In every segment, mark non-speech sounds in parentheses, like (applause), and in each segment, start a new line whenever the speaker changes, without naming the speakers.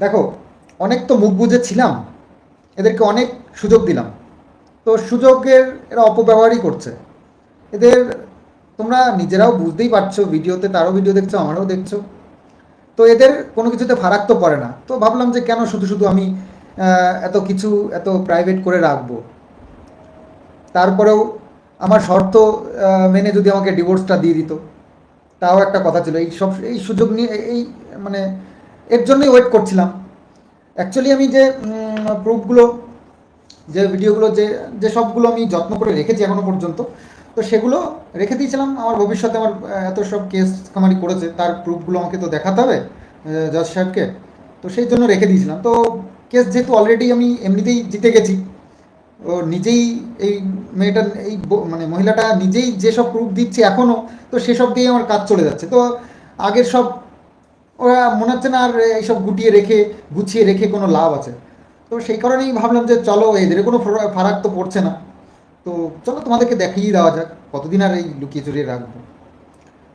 দেখো, অনেক তো মুখ বুঝে ছিলাম এদেরকে অনেক সুযোগ দিলাম। তো সুযোগের এরা অপব্যবহারই করছে। এদের তোমরা নিজেরাও বুঝতেই পারছ, ভিডিওতে তারও ভিডিও দেখছ, আমারও দেখছ। তো এদের কোনো কিছুতে ফারাক তো পড়ে না। তো ভাবলাম যে কেন শুধু শুধু আমি এত কিছু এত প্রাইভেট করে রাখব? তারপরেও আমার শর্ত মেনে যদি আমাকে ডিভোর্সটা দিয়ে দিত, তাও একটা কথা ছিল। এই সব, এই সুযোগ নিয়ে এই- মানে এর জন্যই ওয়েট করছিলাম। অ্যাকচুয়ালি আমি যে প্রুফগুলো যে ভিডিওগুলো যে যে সবগুলো আমি যত্ন করে রেখেছি এখনও পর্যন্ত, তো সেগুলো রেখে দিয়েছিলাম। আমার ভবিষ্যতে আমার এত সব কেস কামারি করেছে, তার প্রুফগুলো আমাকে তো দেখাতে হবে জজ সাহেবকে। তো সেই জন্য রেখে দিয়েছিলাম। তো কেস যেহেতু অলরেডি আমি এমনিতেই জিতে গেছি, ও নিজেই এই মেয়েটা, এই মানে মহিলাটা নিজেই যেসব প্রুফ দিচ্ছে এখনও তো সেসব দিয়ে আমার কাজ চলে যাচ্ছে। তো আগের সব ওরা মনে হচ্ছে না আর এইসব গুটিয়ে রেখে, গুছিয়ে রেখে কোনো লাভ আছে। তো সেই কারণেই ভাবলাম যে চলো, এদের কোনো ফরা- ফারাক তো পড়ছে না। তো চলো তোমাদেরকে দেখিয়ে দেওয়া যাক, কতদিন আর এই লুকিয়ে চুরিয়ে রাখব।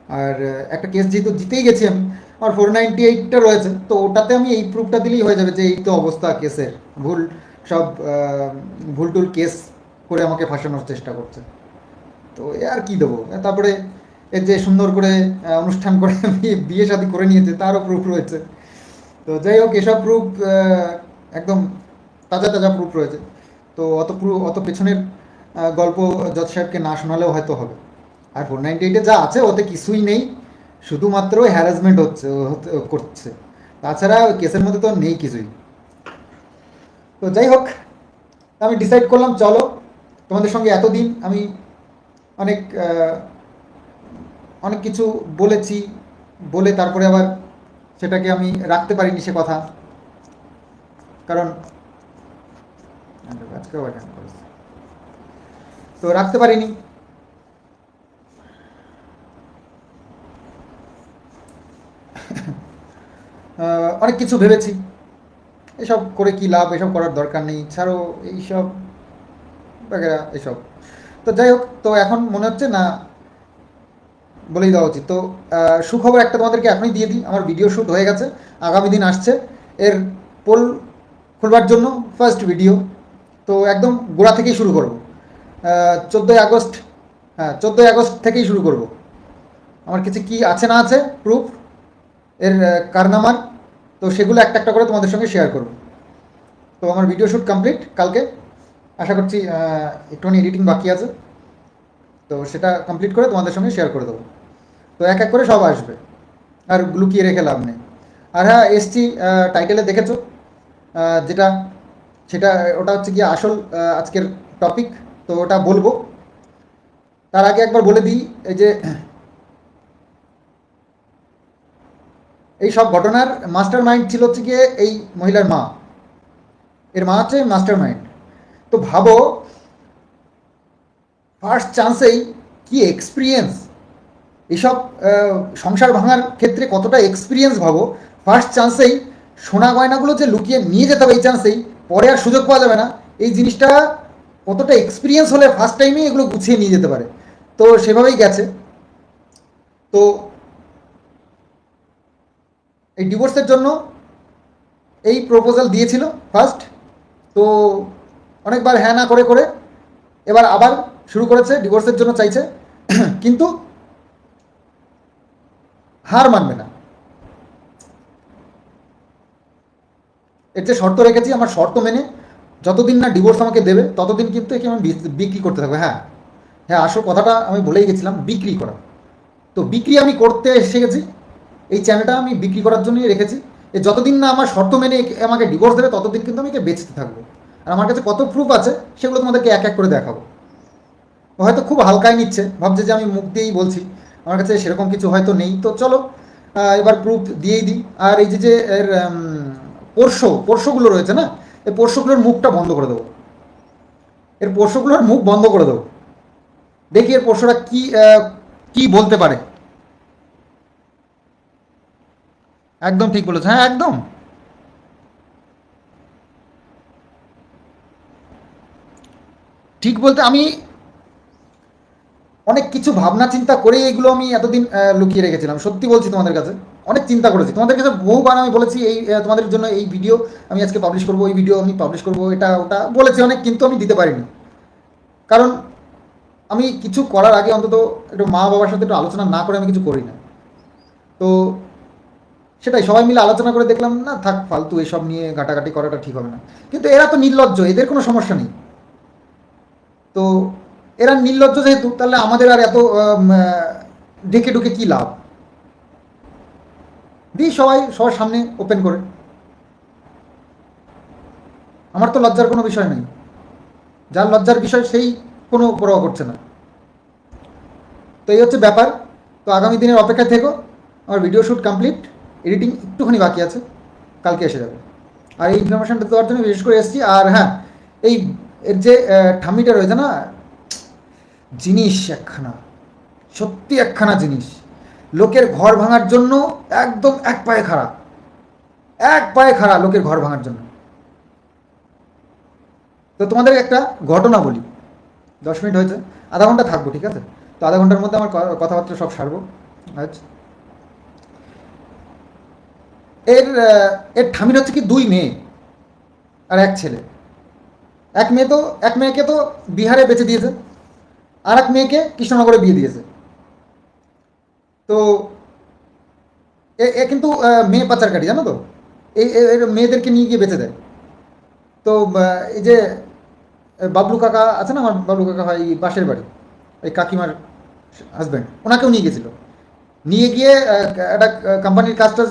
আর একটা কেস যেহেতু জিতেই গেছি আমি, আমার ফোর নাইনটি এইটটা রয়েছে, তো ওটাতে আমি এই প্রুফটা দিলেই হয়ে যাবে যে এই তো অবস্থা কেসের ভুল, সব ভুল টুল কেস করে আমাকে ফাঁসানোর চেষ্টা করছে। তো এ আর কি দেবো? তারপরে এর যে সুন্দর করে অনুষ্ঠান করে, (laughs) বিয়ে- শাদী করে নিয়েছে তারও প্রুফ রয়েছে। তো যাই হোক, এসব প্রুফ একদম তাজা তাজা প্রুফ রয়েছে। তো অত প্রুফ অত পেছনের গল্প জজ সাহেবকে না শোনালেও হয়তো হবে। আর ফোর নাইনটি এইটে যা আছে, ওতে কিছুই নেই। শুধুমাত্র হ্যারাসমেন্ট হচ্ছে করছে। তাছাড়া কেসের মধ্যে তো নেই কিছুই। তো যাই হোক, আমি ডিসাইড করলাম, চলো। তোমাদের সঙ্গে এতদিন আমি অনেক অনেক কিছু বলেছি, বলে তারপরে আবার সেটাকে আমি রাখতে পারিনি সে কথা। কারণ করেছে। তো রাখতে পারিনি। অনেক কিছু ভেবেছি। এসব করে কি লাভ, এসব করার দরকার নেই। ছাড়ো, এইসব এসব। তো যাই হোক, তো এখন মনে হচ্ছে না বলেই দেওয়া উচিত। তো সুখবর একটা তোমাদেরকে এখনই দিয়ে দিই। আমার ভিডিও শ্যুট হয়ে গেছে। আগামী দিন আসছে। এর পোল খুলবার জন্য ফার্স্ট ভিডিও তো একদম গোড়া থেকেই শুরু করব। চোদ্দোই আগস্ট। হ্যাঁ চোদ্দোই আগস্ট থেকেই শুরু করব। আমার কিছু কি আছে না আছে প্রুফ এর কারনামার তো সেগুলো একটা একটা করে তোমাদের সঙ্গে শেয়ার করব। তো আমার ভিডিও শ্যুট কমপ্লিট কালকে। আশা করছি একটুখানি এডিটিং বাকি আছে। তো সেটা কমপ্লিট করে তোমাদের সঙ্গে শেয়ার করে দেবো। তো এক এক করে সব আসবে। আর লুকিয়ে রেখে লাভ নেই। আর হ্যাঁ এসছি টাইটেলে দেখেছ? যেটা, সেটা, ওটা হচ্ছে গিয়ে আসল আজকের টপিক তো ওটা বলব। তার আগে একবার বলে দিই, এই যে, এই সব ঘটনার মাস্টার মাইন্ড ছিল হচ্ছে গিয়ে এই মহিলার মা। এর মা হচ্ছে মাস্টার মাইন্ড তো ভাবো ফার্স্ট চান্সেই কি এক্সপিরিয়েন্স এইসব আহ, সংসার ভাঙার ক্ষেত্রে কতটা এক্সপিরিয়েন্স ভাবো? ফার্স্ট চান্সেই সোনা গয়নাগুলো যে লুকিয়ে নিয়ে যেতে হবে এই চান্সেই পরে আর সুযোগ পাওয়া যাবে না। এই জিনিসটা কতটা এক্সপিরিয়েন্স হলে ফার্স্ট টাইমেই এগুলো গুছিয়ে নিয়ে যেতে পারে। তো সেভাবেই গেছে। তো এই ডিভোর্সের জন্য এই প্রপোজাল দিয়েছিল ফার্স্ট তো অনেকবার হ্যাঁ না করে করে এবার আবার শুরু করেছে ডিভোর্সের জন্য চাইছে। কিন্তু হার মানবে না। এর যে শর্ত রেখেছি, আমার শর্ত মেনে যতদিন না ডিভোর্স আমাকে দেবে, ততদিন কিন্তু একে আমি বিক্রি করতে থাকব। হ্যাঁ হ্যাঁ আসল কথাটা আমি বলেই গেছিলাম, বিক্রি করা। তো বিক্রি আমি করতে এসে গেছি, এই চ্যানেলটা আমি বিক্রি করার জন্যই রেখেছি। এ যতদিন না আমার শর্ত মেনে আমাকে ডিভোর্স দেবে, ততদিন কিন্তু আমি একে বেচতে থাকব। আর আমার কাছে কত প্রুফ আছে, সেগুলো তোমাদেরকে এক এক করে দেখাবো। হয়তো খুব হালকায় নিচ্ছে, ভাবছে যে আমি মুখ দিয়েই বলছি। আমার কাছে সেরকম কিছু হয়তো নেই। তো চলো এবার প্রুফ দিয়েই দিই। আর এই যে যে এর পোর্শ পোর্শগুলো রয়েছে না, এই পোর্শগুলোর মুখটা বন্ধ করে দেবো। এর পোর্শগুলোর মুখ বন্ধ করে দেবো। দেখি এর পোর্শটা কি কি বলতে পারে। একদম ঠিক বলেছে হ্যাঁ একদম। ঠিক বলতে আমি অনেক কিছু ভাবনা চিন্তা করে এগুলো আমি এতদিন লুকিয়ে রেখেছিলাম। সত্যি বলছি তোমাদের কাছে, অনেক চিন্তা করেছি। তোমাদের কাছে বহুবার আমি বলেছি এই তোমাদের জন্য এই ভিডিও আমি আজকে পাবলিশ করব এই ভিডিও আমি পাবলিশ করব, এটা, ওটা বলেছি অনেক, কিন্তু আমি দিতে পারিনি। কারণ আমি কিছু করার আগে অন্তত একটু মা বাবার সাথে একটু আলোচনা না করে আমি কিছু করি না। তো সেটাই, সবাই মিলে আলোচনা করে দেখলাম, না, থাক, ফালতু, এসব নিয়ে ঘাটাঘাটি করাটা ঠিক হবে না। কিন্তু এরা তো নির্লজ্জ, এদের কোনো সমস্যা নেই। তো এরা নির্লজ্জ যেহেতু, তাহলে আমাদের আর এত ডেকে ডুকে কী লাভ? দিই সবাই, সবার সামনে ওপেন করে। আমার তো লজ্জার কোনো বিষয় নেই। যার লজ্জার বিষয়, সেই কোনো পরোয়া করছে না। তো এই হচ্ছে ব্যাপার। তো আগামী দিনের অপেক্ষায় থেকো। আমার ভিডিও শ্যুট কমপ্লিট এডিটিং একটুখানি বাকি আছে। কালকে এসে যাবে। আর এই ইনফরমেশনটা দেওয়ার জন্য বিশেষ করে এসেছি। আর হ্যাঁ এই এর যে ঠাম্মিটা রয়েছে না জিনিস একখানা, সত্যি একখানা জিনিস। লোকের ঘর ভাঙার জন্য একদম এক পায়ে খাড়া, এক পায়ে খাড়া লোকের ঘর ভাঙার জন্য। তো তোমাদের একটা ঘটনা বলি। দশ মিনিট হয়েছে, আধা ঘণ্টা থাকব, ঠিক আছে? তো আধা ঘণ্টার মধ্যে আমার কথাবার্তা সব সারবো। আচ্ছা এর এর ঠামির হচ্ছে কি দুই মেয়ে আর এক ছেলে। এক মেয়ে তো, এক মেয়েকে তো বিহারে বেঁচে দিয়েছে। আর এক মেয়েকে কৃষ্ণনগরে বিয়ে দিয়েছে। তো এ কিন্তু মেয়ে পাচারকারী জানো তো? এই মেয়েদেরকে নিয়ে গিয়ে বেঁচে দেয়। তো এই যে বাবলু কাকা আছে না আমার বাবলু কাকা হয় পাশের বাড়ি, এই কাকিমার হাজব্যান্ড ওনাকেও নিয়ে গেছিল নিয়ে গিয়ে একটা কোম্পানির কাজটা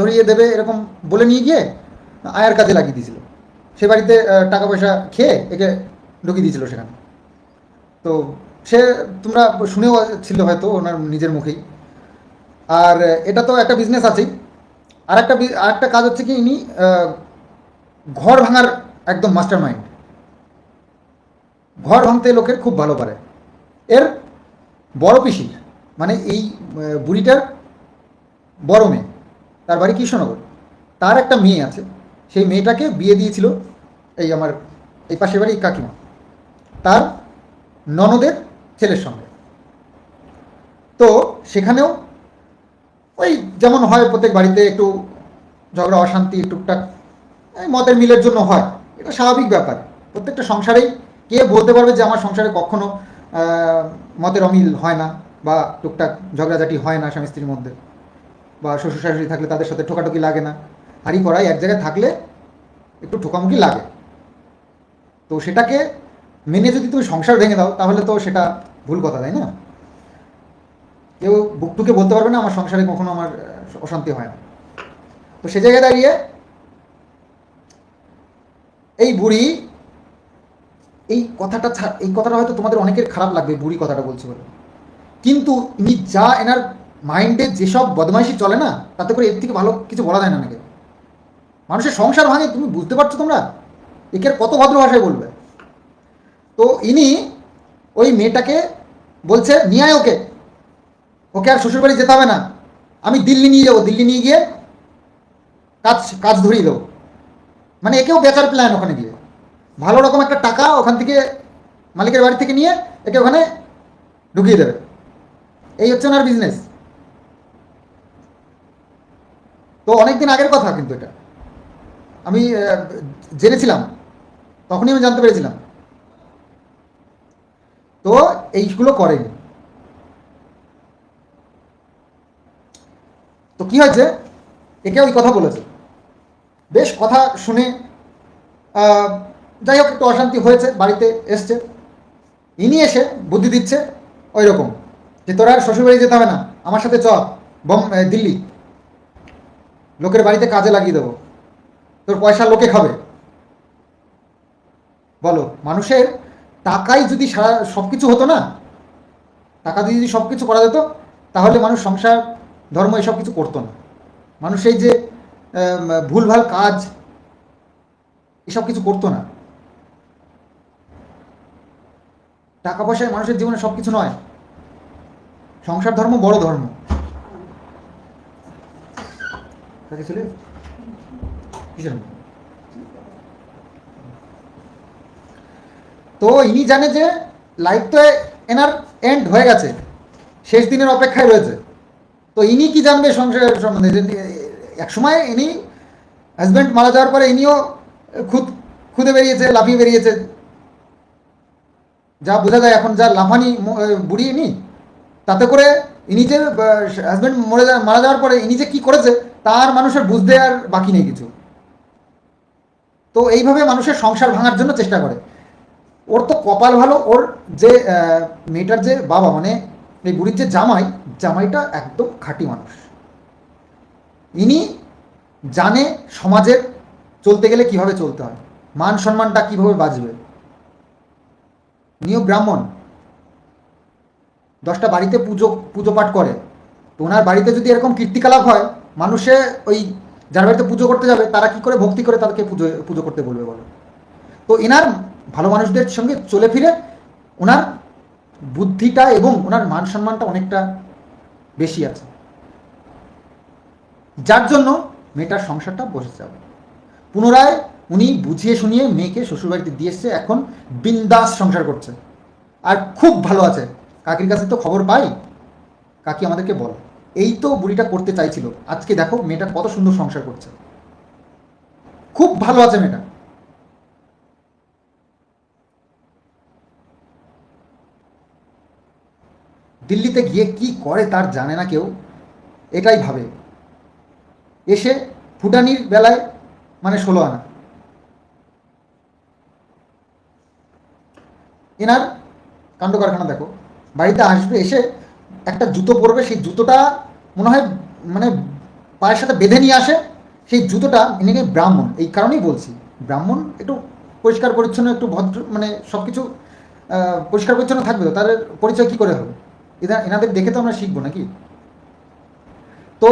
ধরিয়ে দেবে এরকম বলে নিয়ে গিয়ে, আয়ার কাজে লাগিয়ে দিয়েছিল। সে বাড়িতে টাকা পয়সা খেয়ে একে ঢুকিয়ে দিয়েছিল সেখানে। তো সে তোমরা শুনেও ছিল হয়তো ওনার নিজের মুখেই। আর এটা তো একটা বিজনেস আছেই। আর একটা আর একটা কাজ হচ্ছে কি, ইনি ঘর ভাঙার একদম মাস্টার মাইন্ড ঘর ভাঙতে লোকের খুব ভালো পারে। এর বড় পিসি মানে এই বুড়িটার বড় মেয়ে, তার বাড়ি কৃষ্ণনগর। তার একটা মেয়ে আছে, সেই মেয়েটাকে বিয়ে দিয়েছিল এই আমার, এই পাশের বাড়ি কাকিমা। তার ননদের ছেলের সঙ্গে। তো সেখানেও ওই যেমন হয় প্রত্যেক বাড়িতে একটু ঝগড়া, অশান্তি, টুকটাক, এই মতের মিলের জন্য হয়। এটা স্বাভাবিক ব্যাপার। প্রত্যেকটা সংসারেই কে বলতে পারবে যে আমার সংসারে কখনো মতের অমিল হয় না বা টুকটাক ঝগড়াঝাটি হয় না স্বামী স্ত্রীর মধ্যে বা শ্বশুর শাশুড়ি থাকলে তাদের সাথে ঠোকাঠুকি লাগে না। হাড়ি কড়াই এক জায়গায় থাকলে একটু ঠোকামুখি লাগে। তো সেটাকে মেনে যদি তুমি সংসার ভেঙে দাও, তাহলে তো সেটা ভুল কথা, তাই না? কেউ বুকটুকে বলতে পারবে না, আমার সংসারে কখনো আমার অশান্তি হয় না। তো সে জায়গায় দাঁড়িয়ে এই বুড়ি, এই কথাটা এই কথাটা হয়তো তোমাদের অনেকের খারাপ লাগবে, বুড়ি কথাটা বলছি বলে। কিন্তু ইনি যা এনার মাইন্ডে যেসব বদমাইশি চলে না, তাতে করে এর থেকে ভালো কিছু বলা যায় না নাকি? মানুষের সংসার ভাঙে, তুমি বুঝতে পারছ তোমরা? একে কত ভদ্র ভাষায় বলবে? তো ইনি ওই মেয়েটাকে বলছে, নিয়ে আয় ওকে। ওকে আর শ্বশুরবাড়ি যেতে হবে না। আমি দিল্লি নিয়ে যাব। দিল্লি নিয়ে গিয়ে কাজ কাজ ধরিয়ে দেবো। মানে একেও বেচার প্ল্যান ওখানে গিয়ে। ভালো রকম একটা টাকা ওখান থেকে মালিকের বাড়ি থেকে নিয়ে একে ওখানে ঢুকিয়ে দেবে। এই হচ্ছে ওনার বিজনেস তো অনেক দিন আগের কথা কিন্তু এটা। আমি জেনেছিলাম। তখনই আমি জানতে পেরেছিলাম। তো এইগুলো করেনি। তো কি হয়েছে? একে ওই কথা বলেছে। বেশ কথা শুনে যাই হোক, একটু অশান্তি হয়েছে, বাড়িতে এসছে। ইনি এসে বুদ্ধি দিচ্ছে ওই রকম যে তোরা আর শ্বশুরবাড়ি যেতে হবে না, আমার সাথে চ বম দিল্লি। লোকের বাড়িতে কাজে লাগিয়ে দেবো। তোর পয়সা লোকে খাবে। বলো, মানুষের টাকাই যদি সারা সব কিছু হতো না, টাকা দিয়ে যদি সব কিছু করা যেত, তাহলে মানুষ সংসার, ধর্ম এসব কিছু করতো না। মানুষ এই যে ভুলভাল কাজ, এসব কিছু করতো না। টাকা পয়সায় মানুষের জীবনে সব কিছু নয়। সংসার ধর্ম বড় ধর্ম। কাকে ছিল কিসের জন্য? তো ইনি জানে যে লাইফ তো এনার এন্ড হয়ে গেছে, শেষ দিনের অপেক্ষায় রয়েছে। তো ইনি কি জানবে সংসারের সম্বন্ধে? এক সময় ইনি হাজব্যান্ড মারা যাওয়ার পরে ইনিও খুদ, খুদে বেরিয়েছে, লাফিয়ে বেরিয়েছে। যা বোঝা যায় এখন যা লাফানি বুড়ি ইনি, তাতে করে ইনি যে হাজব্যান্ড মরে মারা যাওয়ার পরে ইনি যে কী করেছে, তার মানুষের বুঝতে আর বাকি নেই কিছু। তো এইভাবে মানুষের সংসার ভাঙার জন্য চেষ্টা করে। ওর তো কপাল ভালো, ওর যে মেয়েটার যে বাবা মানে এই বুড়ির যে জামাই, জামাইটা একদম খাঁটি মানুষ। ইনি জানে সমাজের চলতে গেলে কীভাবে চলতে হয়, মান সম্মানটা কীভাবে বাঁচবে। নিয়োগ ব্রাহ্মণ, দশটা বাড়িতে পুজো পুজো পাঠ করে। তো ওনার বাড়িতে যদি এরকম কীর্তিকলাপ হয়, মানুষে ওই যার বাড়িতে পুজো করতে যাবে, তারা কি করে ভক্তি করে তাদেরকে পুজো পুজো করতে বলবে বলো? তো এনার ভালো মানুষদের সঙ্গে চলে ফিরে ওনার বুদ্ধিটা এবং ওনার মান সম্মানটা অনেকটা বেশি আছে। যার জন্য মেয়েটার সংসারটা বসে যাবে পুনরায় উনি বুঝিয়ে শুনিয়ে মেয়েকে শ্বশুরবাড়িতে দিয়ে এসছে, এখন বিন্দাস সংসার করছে। আর খুব ভালো আছে। কাকির কাছে তো খবর পাই। কাকি আমাদেরকে বলে, এই তো বুড়িটা করতে চাইছিল। আজকে দেখো মেয়েটা কত সুন্দর সংসার করছে। খুব ভালো আছে মেয়েটা। দিল্লিতে গিয়ে কি করে তার জানে না কেউ? এটাই ভাবে। এসে ফুটানির বেলায় মানে ষোলো আনা। এনার কাণ্ড কারখানা দেখো। বাড়িতে আসবে, এসে একটা জুতো পরবে, সেই জুতোটা মনে হয় মানে পায়ের সাথে বেঁধে নিয়ে আসে, সেই জুতোটা ইনি ব্রাহ্মণ, এই কারণেই বলছি। ব্রাহ্মণ একটু পরিষ্কার পরিচ্ছন্ন একটু ভদ্র মানে সব কিছু পরিষ্কার পরিচ্ছন্ন থাকবে তো তাদের পরিচয় কী করে হবে? এরা এনাদের দেখে তো আমরা শিখব নাকি? তো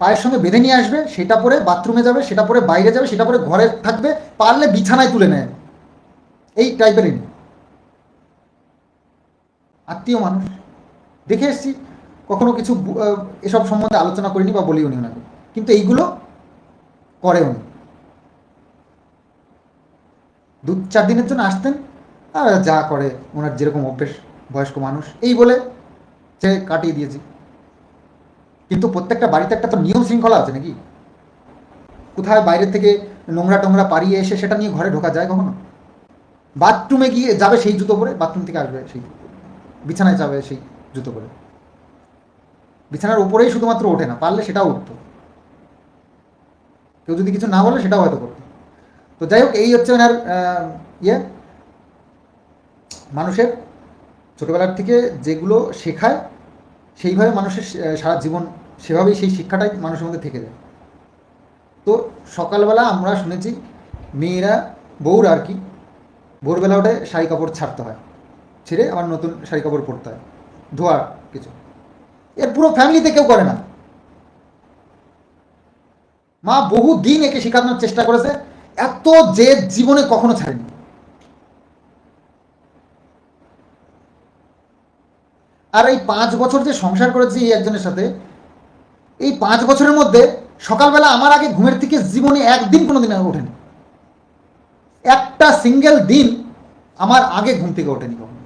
পায়ের সঙ্গে বেঁধে নিয়ে আসবে, সেটা পরে বাথরুমে যাবে, সেটা পরে বাইরে যাবে, সেটা পরে ঘরে থাকবে, পারলে বিছানায় তুলে নেয়। এই টাইপের ইনি আত্মীয় মানুষ। দেখে এসছি, কখনো কিছু এসব সম্বন্ধে আলোচনা করিনি বা বলিও নি ওনাকে। কিন্তু এইগুলো করে উনি দু চার দিনের জন্য আসতেন, আর যা করে, ওনার যেরকম অভ্যেস, বয়স্ক মানুষ। এই বলে সে কাটিয়ে দিয়েছি। কিন্তু প্রত্যেকটা বাড়িতে একটা তো নিয়ম শৃঙ্খলা আছে নাকি? কোথায় বাইরে থেকে নোংরা টোংরা পাড়িয়ে এসে সেটা নিয়ে ঘরে ঢোকা যায় কখনো? বাথরুমে গিয়ে যাবে সেই জুতো পরে, বাথরুম থেকে আসবে সেই বিছানায় যাবে সেই জুতো পরে। বিছানার উপরেই শুধুমাত্র ওঠে না, পারলে সেটাও উঠতো। কেউ যদি কিছু না বলে সেটাও হয়তো করতো। তো যাই হোক, এই হচ্ছে ওনার ইয়ে। মানুষের ছোটোবেলার থেকে যেগুলো শেখায়, সেইভাবে মানুষের সারা জীবন সেভাবেই সেই শিক্ষাটাই মানুষের মধ্যে থেকে যায়। তো সকালবেলা আমরা শুনেছি, মেয়েরা, বউরা আর কি, ভোরবেলা উঠে শাড়ি কাপড় ছাড়তে হয়, ছেড়ে আবার নতুন শাড়ি কাপড় পরতে হয় ধোয়া কিছু। এর পুরো ফ্যামিলিতে কেউ করে না। মা বহু দিন একে শেখানোর চেষ্টা করেছে, এত যে জীবনে কখনো ছাড়েনি। আর এই পাঁচ বছর যে সংসার করেছি এই একজনের সাথে, এই পাঁচ বছরের মধ্যে সকালবেলা আমার আগে ঘুমের থেকে জীবনে একদিন কোনো দিন ওঠেনি। একটা সিঙ্গেল দিন আমার আগে ঘুম থেকে ওঠেনি কখনো।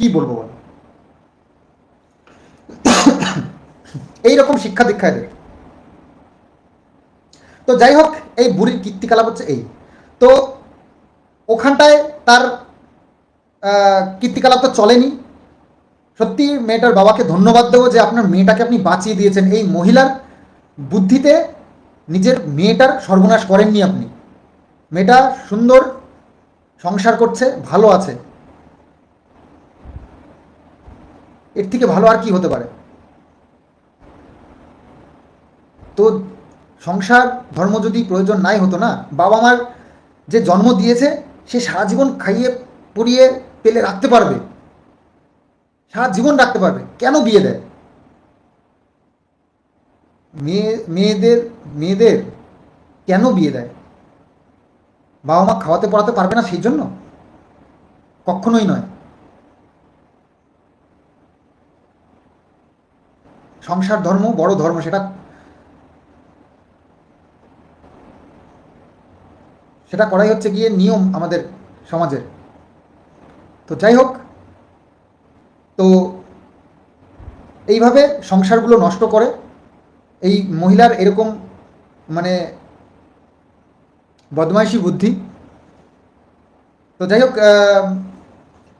কি বলব বলো? এইরকম শিক্ষা দীক্ষা এদের। তো যাই হোক, এই বুড়ির কীর্তিকলাপ হচ্ছে এই। তো ওখানটায় তার কীর্তিকলাপ তো চলেনি। সত্যি মেয়েটার বাবাকে ধন্যবাদ দেবো যে আপনার মেয়েটাকে আপনি বাঁচিয়ে দিয়েছেন। এই মহিলার বুদ্ধিতে নিজের মেয়েটার সর্বনাশ করেননি আপনি। মেয়েটা সুন্দর, সংসার করছে, ভালো আছে। এর থেকে ভালো আর কি হতে পারে? তো সংসার, ধর্ম যদি প্রয়োজন নাই হতো না বাবা মার যে জন্ম দিয়েছে, সে সারা জীবন খাইয়ে পরিয়ে পেলে রাখতে পারবে। সারা জীবন রাখতে পারবে। কেন বিয়ে দেয়? মেয়ে, মেয়েদের মেয়েদের কেন বিয়ে দেয়? বাবা মা খাওয়াতে পড়াতে পারবে না সেই জন্য? কখনোই নয়। সংসার ধর্ম বড় ধর্ম, সেটা সেটা করাই হচ্ছে গিয়ে নিয়ম আমাদের সমাজের। তো যাই হোক তো এইভাবে সংসারগুলো নষ্ট করে, এই মহিলার এরকম মানে বদমাইশি বুদ্ধি। তো যাই হোক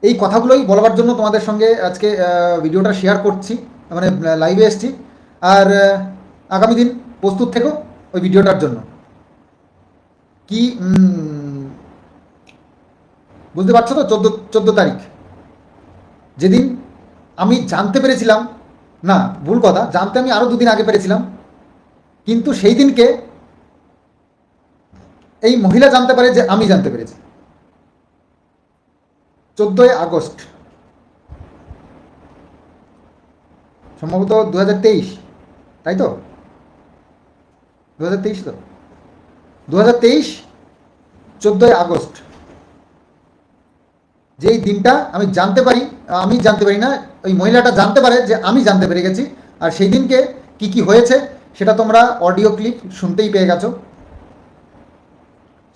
এই কথাগুলোই বলবার জন্য তোমাদের সঙ্গে আজকে ভিডিওটা শেয়ার করছি মানে লাইভে এসছি। আর আগামী দিন প্রস্তুত থেকো ওই ভিডিওটার জন্য। কি বুঝতে পারছ তো? চোদ্দ চোদ্দ তারিখ। যেদিন আমি জানতে পেরেছিলাম, না, ভুল কথা, জানতে আমি আরও দুদিন আগে পেরেছিলাম, কিন্তু সেই দিনকে এই মহিলা জানতে পারে যে আমি জানতে পেরেছি। চোদ্দই আগস্ট। সম্ভবত দু হাজার তেইশ, তাই তো? দু হাজার তেইশ তো? দু হাজার তেইশ, চোদ্দোই আগস্ট। যেই দিনটা আমি জানতে পারি, আমি জানতে পারি না, ওই মহিলাটা জানতে পারে যে আমি জানতে পেরে গেছি। আর সেই দিনকে কি কি হয়েছে, সেটা তোমরা অডিও ক্লিপ শুনতেই পেয়ে গেছো।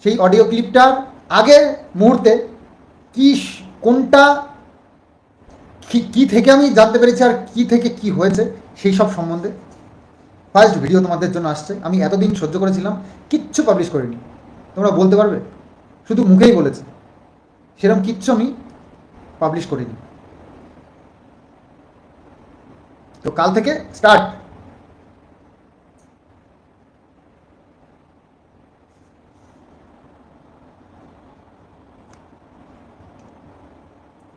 সেই অডিও ক্লিপটার আগের মুহূর্তে কি কোনটা কি থেকে আমি জানতে পেরেছি আর কি থেকে কি হয়েছে, সেই সব সম্বন্ধে ফার্স্ট ভিডিও তোমাদের জন্য আসছে। আমি এতদিন সহ্য করেছিলাম, কিচ্ছু পাবলিশ করিনি। তোমরা বলতে পারবে? শুধু মুখেই বলেছে। সেরকম কিচ্ছু আমি পাবলিশ করিনি। তো কাল থেকে স্টার্ট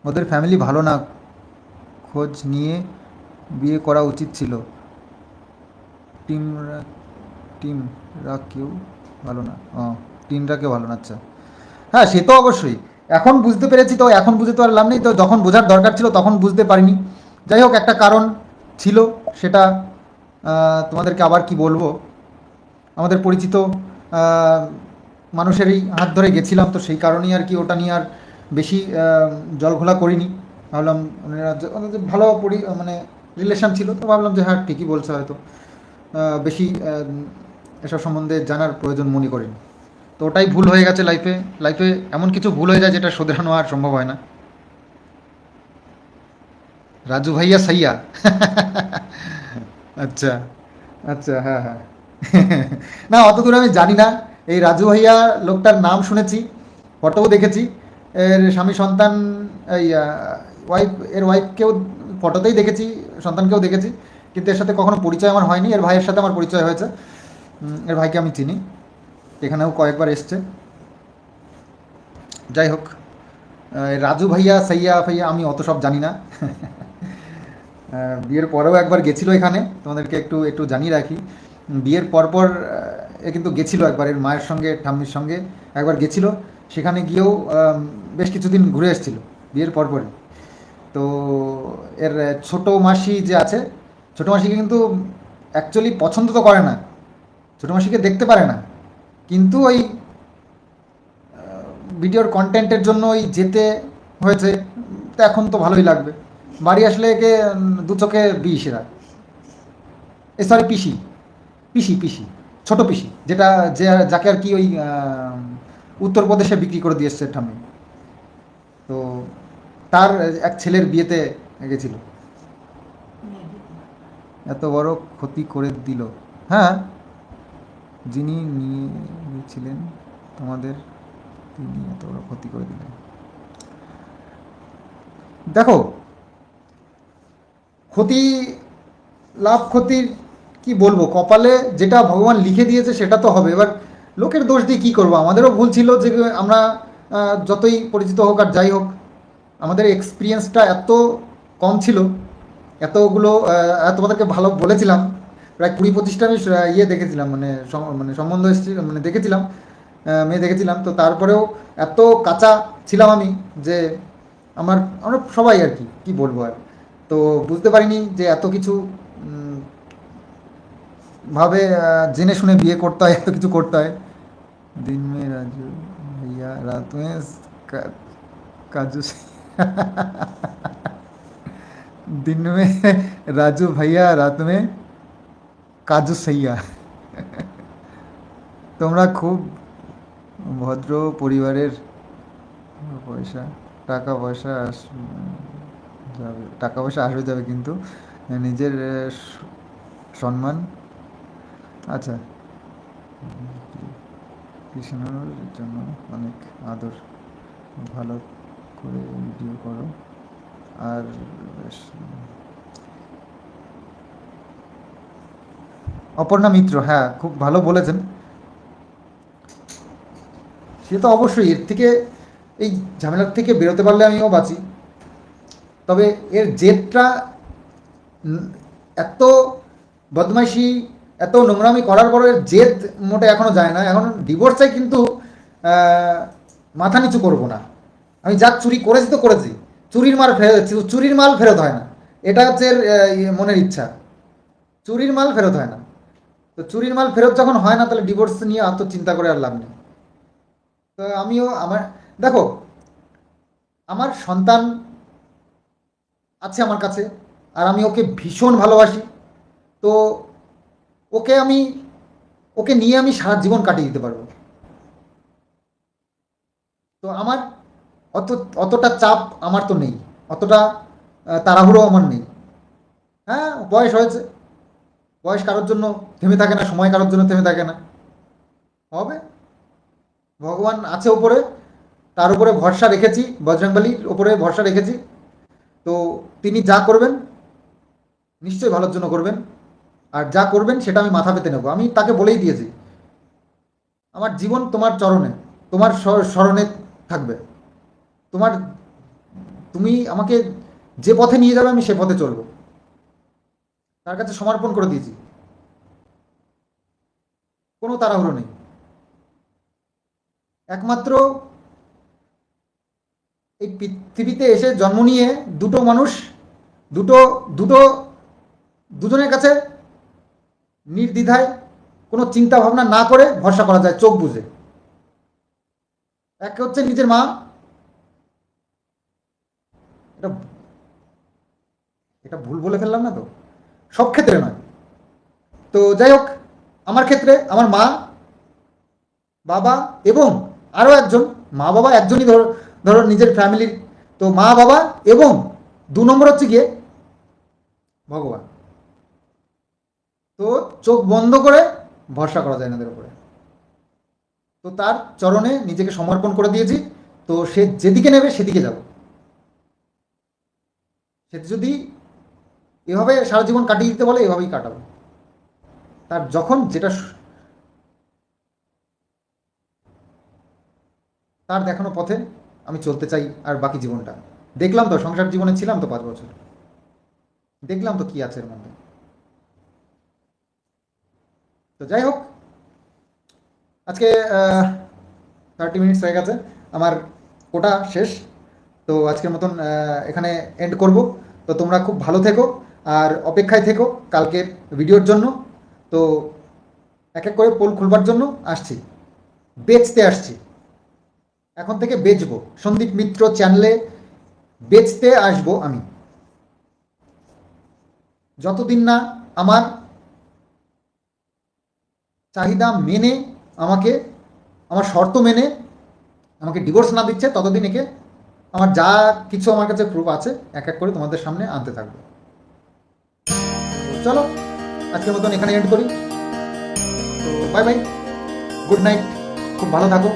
ওদের ফ্যামিলি ভালো না, খোঁজ নিয়ে বিয়ে করা উচিত ছিল। টিমরা টিমরা কেউ ভালো না। টিমরা কেউ ভালো না আচ্ছা। হ্যাঁ সে তো অবশ্যই। এখন বুঝতে পেরেছি তো, এখন বুঝতে লাভ নেই তো, যখন বোঝার দরকার ছিল তখন বুঝতে পারিনি। যাই হোক, একটা কারণ ছিল, সেটা তোমাদেরকে আবার কি বলব? আমাদের পরিচিত মানুষেরই হাত ধরে গেছিলাম তো সেই কারণেই আর কি ওটা নিয়ে আর বেশি জলঘোলা করিনি। ভাবলাম ওনাদের যে ভালো পরি মানে রিলেশন ছিল তো, ভাবলাম যে হ্যাঁ ঠিকই বলছে হয়তো। বেশি এসব সম্বন্ধে জানার প্রয়োজন মনে করিনি। তো ওটাই ভুল হয়ে গেছে লাইফে লাইফে এমন কিছু ভুল হয়ে যায় যেটা শোধরানো আর সম্ভব হয় না। রাজু ভাইয়া সাইয়া। আচ্ছা আচ্ছা হ্যাঁ হ্যাঁ। না, অত দূর আমি জানি না। এই রাজু ভাইয়া লোকটার নাম শুনেছি ফটোও দেখেছি। এর স্বামী সন্তান, এই ওয়াইফ এর ওয়াইফকেও ফটোতেই দেখেছি, সন্তানকেও দেখেছি। কিন্তু এর সাথে কখনো পরিচয় আমার হয়নি। এর ভাইয়ের সাথে আমার পরিচয় হয়েছে। এর ভাইকে আমি চিনি। এখানেও কয়েকবার এসছে। যাই হোক রাজু ভাইয়া, সাইয়া ভাইয়া, আমি অত সব জানি না। বিয়ের পরেও একবার গেছিল এখানে, তোমাদেরকে একটু একটু জানিয়ে রাখি। বিয়ের পরপর এ কিন্তু গেছিল একবার, এর মায়ের সঙ্গে, ঠাম্মির সঙ্গে একবার গেছিল। সেখানে গিয়েও বেশ কিছুদিন ঘুরে এসেছিল, বিয়ের পরপরই। তো এর ছোট মাসি যে আছে, ছোট মাসিকে কিন্তু অ্যাকচুয়ালি পছন্দ তো করে না। ছোট মাসিকে দেখতে পারে না। কিন্তু ওই ভিডিওর কন্টেন্টের জন্য ওই যেতে হয়েছে তো এখন তো ভালোই লাগবে। বাড়ি আসলে একে দু চোখে বিষ এরা। এ সরি পিসি। পিসি পিসি। ছোট পিসি যেটা যে যাকে আর কি ওই উত্তরপ্রদেশে বিক্রি করে দিয়ে এসছে ঠাম্মি। তো তার এক ছেলের বিয়েতে গেছিল। এত বড় ক্ষতি করে দিল। হ্যাঁ? যিনি নিয়ে গিয়েছিলেন তোমাদের তিনি এত বড় ক্ষতি করে দিলেন। দেখো, ক্ষতি, লাভ, ক্ষতির কি বলব? কপালে যেটা ভগবান লিখে দিয়েছে সেটা তো হবে। এবার লোকের দোষ দিয়ে কী করব? আমাদেরও ভুল ছিল যে আমরা যতই পরিচিত হোক আর যাই হোক, আমাদের এক্সপিরিয়েন্সটা এত কম ছিল, এতগুলো তোমাদেরকে ভালো বলেছিলাম প্রায় কুড়ি পঁচিশটা আমি আহ, ইয়ে দেখেছিলাম মানে সম- মানে সম্বন্ধ এসেছিল মানে দেখেছিলাম আহ, মেয়ে দেখেছিলাম তো তারপরেও এত কাঁচা ছিলাম আমি যে আমার আমরা সবাই আর কি কি বলবো আর তো বুঝতে পারিনি যে এত কিছু উম, ভাবে আহ, জেনে শুনে বিয়ে করতে হয় এত কিছু করতে হয় দিন মে রাজু भैया रात में का- काजू से (laughs) दिन में राजू भैया रात में কাজু সাইয়া। তোমরা খুব ভদ্র পরিবারের পয়সা, টাকা পয়সা আস- যাবে, টাকা পয়সা আসবে যাবে কিন্তু, নিজের সম্মান। আচ্ছা। কৃষ্ণর জন্য অনেক আদর, ভালো করে ভিডিও করো। আর অপর্ণা মিত্র হ্যাঁ খুব ভালো বলেছেন। সে তো অবশ্যই এর থেকে এই ঝামেলার থেকে বেরোতে পারলে আমিও বাঁচি। তবে এর জেদটা এত বদমাইশি এত নোংরামি করার পরে এর জেদ মোটে এখনও যায় না। এখন ডিভোর্স কিন্তু মাথা নিচু করব না। আমি যা চুরি করেছি তো করেছি। চুরির মাল ফেরত চুরির মাল ফেরত হয় না। এটা হচ্ছে এর, ইয়ে, মনের ইচ্ছা। চুরির মাল ফেরত হয় না। তো চুরির মাল ফেরত যখন হয় না, তাহলে ডিভোর্স নিয়ে অত চিন্তা করে আর লাভ নেই। তো আমিও আমার, দেখো, আমার সন্তান আছে আমার কাছে, আর আমি ওকে ভীষণ ভালোবাসি। তো ওকে আমি, ওকে নিয়ে আমি সারা জীবন কাটিয়ে দিতে পারব। তো আমার অত, অতটা চাপ আমার তো নেই, অতটা তাড়াহুড়ো আমার নেই। হ্যাঁ বয়স হয়েছে। বয়স কারোর জন্য থেমে থাকে না, সময় কারোর জন্য থেমে থাকে না। হবে। ভগবান আছে ওপরে তার উপরে ভরসা রেখেছি, বজরংবলির ওপরে ভরসা রেখেছি। তো তিনি যা করবেন, নিশ্চয়ই ভালোর জন্য করবেন। আর যা করবেন, সেটা আমি মাথা পেতে নেব। আমি তাকে বলেই দিয়েছি, আমার জীবন তোমার চরণে, তোমার স্মরণে থাকবে। তোমার, তুমি আমাকে যে পথে নিয়ে যাবে, আমি সে পথে চলবো। তার কাছে সমর্পণ করে দিয়েছি। কোনো তাড়াহুড়ো নেই। একমাত্র এই পৃথিবীতে এসে জন্ম নিয়ে দুটো মানুষ, দুটো দুটো, দুজনের কাছে নির্দ্বিধায় কোনো চিন্তা ভাবনা না করে ভরসা করা যায়, চোখ বুঝে এক হচ্ছে নিজের মা। এটা এটা ভুল বলে ফেললাম না তো? সব ক্ষেত্রে নয়। তো যাই হোক, আমার ক্ষেত্রে আমার মা, বাবা এবং আরও একজন, মা, বাবা একজনই ধরো ধরো নিজের ফ্যামিলির তো মা, বাবা এবং দু নম্বর হচ্ছে গিয়ে ভগবান। তো চোখ বন্ধ করে ভরসা করা যায় না এদের উপরে। তো তার চরণে নিজেকে সমর্পণ করে দিয়েছি। তো সে যেদিকে নেবে সেদিকে যাব। সে যদি এভাবে সারা জীবন কাটিয়ে দিতে বলে, এভাবেই কাটাবো। তার যখন যেটা তার দেখানো পথে আমি চলতে চাই আর বাকি জীবনটা। দেখলাম তো, সংসার জীবনে ছিলাম তো পাঁচ বছর। দেখলাম তো কি আছে এর মধ্যে। তো যাই হোক, আজকে থার্টি মিনিটস হয়ে গেছে। আমার কোটা শেষ। তো আজকের মতন এখানে এন্ড করব। তো তোমরা খুব ভালো থেকো। আর অপেক্ষায় থেকো কালকের ভিডিওর জন্য। তো এক এক করে পোল খুলবার জন্য আসছি। বেচতে আসছি। এখন থেকে বেচবো। সন্দীপ মিত্র চ্যানেলে বেচতে আসব আমি। যতদিন না আমার চাহিদা মেনে আমাকে, আমার শর্ত মেনে আমাকে ডিভোর্স না দিচ্ছে, ততদিন একে আমার যা কিছু আমার কাছে প্রুফ আছে, এক এক করে তোমাদের সামনে আনতে থাকব। চলো আজকের মতন এখানে এন্ড করি। তো বাই বাই গুড নাইট খুব ভালো থাকো।